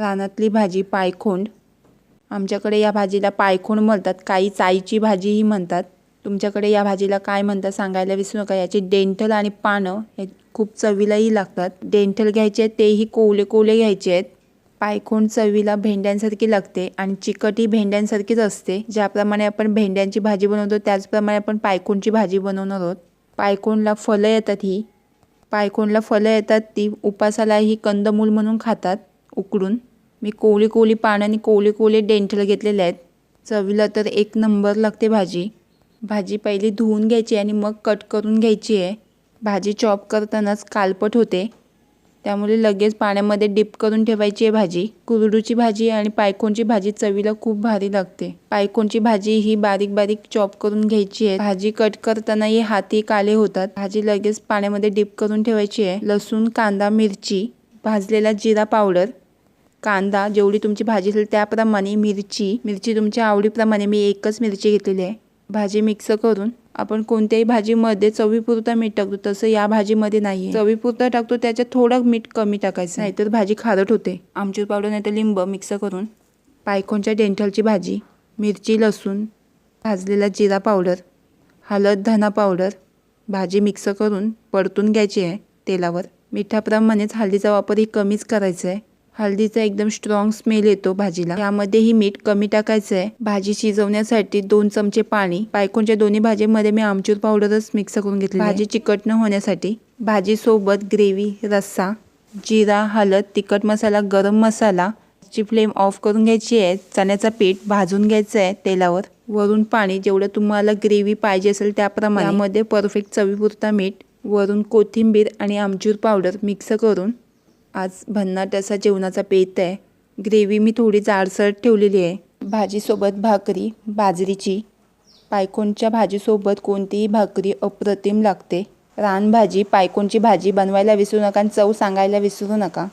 रानातली भाजी पायखोंड. आमच्याकडे या भाजीला पायखोंड म्हणतात. काही चाईची भाजीही म्हणतात. तुमच्याकडे या भाजीला काय म्हणतात सांगायला विसरू नका. याची डेंटल आणि पानं हे खूप चवीलाही लागतात. डेंटल घ्यायचे आहेत तेही कोवले कोवले घ्यायचे आहेत. पायखोंड चवीला भेंड्यांसारखी लागते आणि चिकट ही भेंड्यांसारखीच असते. ज्याप्रमाणे आपण भेंड्यांची भाजी बनवतो त्याचप्रमाणे आपण पायखोंडची भाजी बनवणार आहोत. पायखोंडला फलं येतात ही. पायखोंडला फलं येतात ती उपासाला ही कंदमूल म्हणून खातात उकडून. मी कोळी कोळी पानं आणि कोळी कोळी डेंटल घेतलेले आहेत. चवीला तर एक नंबर लागते भाजी. भाजी पहिली धुवून घ्यायची आणि मग कट करून घ्यायची आहे. भाजी चॉप करतानाच कालपट होते. त्यामुळे लगेच पाण्यामध्ये डिप करून ठेवायची आहे भाजी. कुरडूची भाजी आणि पायकोणची भाजी चवीला खूप भारी लागते. पायकोणची भाजी ही बारीक बारीक चॉप करून घ्यायची आहे. भाजी कट करतानाही हाती काले होतात. भाजी लगेच पाण्यामध्ये डिप करून ठेवायची आहे. लसूण कांदा मिरची भाजलेला जिरा पावडर कांदा जेवढी तुमची भाजी असेल त्याप्रमाणे मिरची. मिरची तुमच्या आवडीप्रमाणे मी एकच मिरची घेतलेली आहे. भाजी मिक्स करून आपण कोणत्याही भाजीमध्ये चवीपुरता मीठ टाकतो. तसं या भाजीमध्ये नाही चवीपुरता टाकतो त्याच्यात थोडं मीठ कमी टाकायचं. नाहीतर भाजी खारट होते. आमचूर पावडर नाही तर लिंब मिक्स करून पायखोनच्या डेंठलची भाजी मिरची लसूण भाजलेला जिरा पावडर हळद धना पावडर भाजी मिक्स करून परतून घ्यायची आहे तेलावर. मिठाप्रमाणेच हळदीचा वापरही कमीच करायचा आहे. हळदीचा एकदम स्ट्रॉंग स्मेल येतो भाजीला. यामध्येही मीठ कमी टाकायचं आहे भाजी शिजवण्यासाठी दोन चमचे पाणी. पायकोनच्या दोन्ही भाजीमध्ये मी आमचूर पावडरच मिक्स करून घेतली भाजी चिकट न होण्यासाठी भाजीसोबत ग्रेव्ही रस्सा जिरा हळद तिखट मसाला गरम मसाला ची फ्लेम ऑफ करून घ्यायची आहे. चण्याचा पीठ भाजून घ्यायचं आहे तेलावर. वरून पाणी जेवढं तुम्हाला ग्रेव्ही पाहिजे असेल त्याप्रमाणे. मध्ये परफेक्ट चवीपुरता मीठ वरून कोथिंबीर आणि आमचूर पावडर मिक्स करून आज भन्नाट असा जेवणाचा पेत आहे. ग्रेव्ही मी थोडी जाडसर ठेवलेली आहे. भाजीसोबत भाकरी बाजरीची. पायकोणच्या भाजीसोबत कोणतीही भाकरी अप्रतिम लागते. रानभाजी पायकोणची भाजी बनवायला विसरू नका आणि चव सांगायला विसरू नका.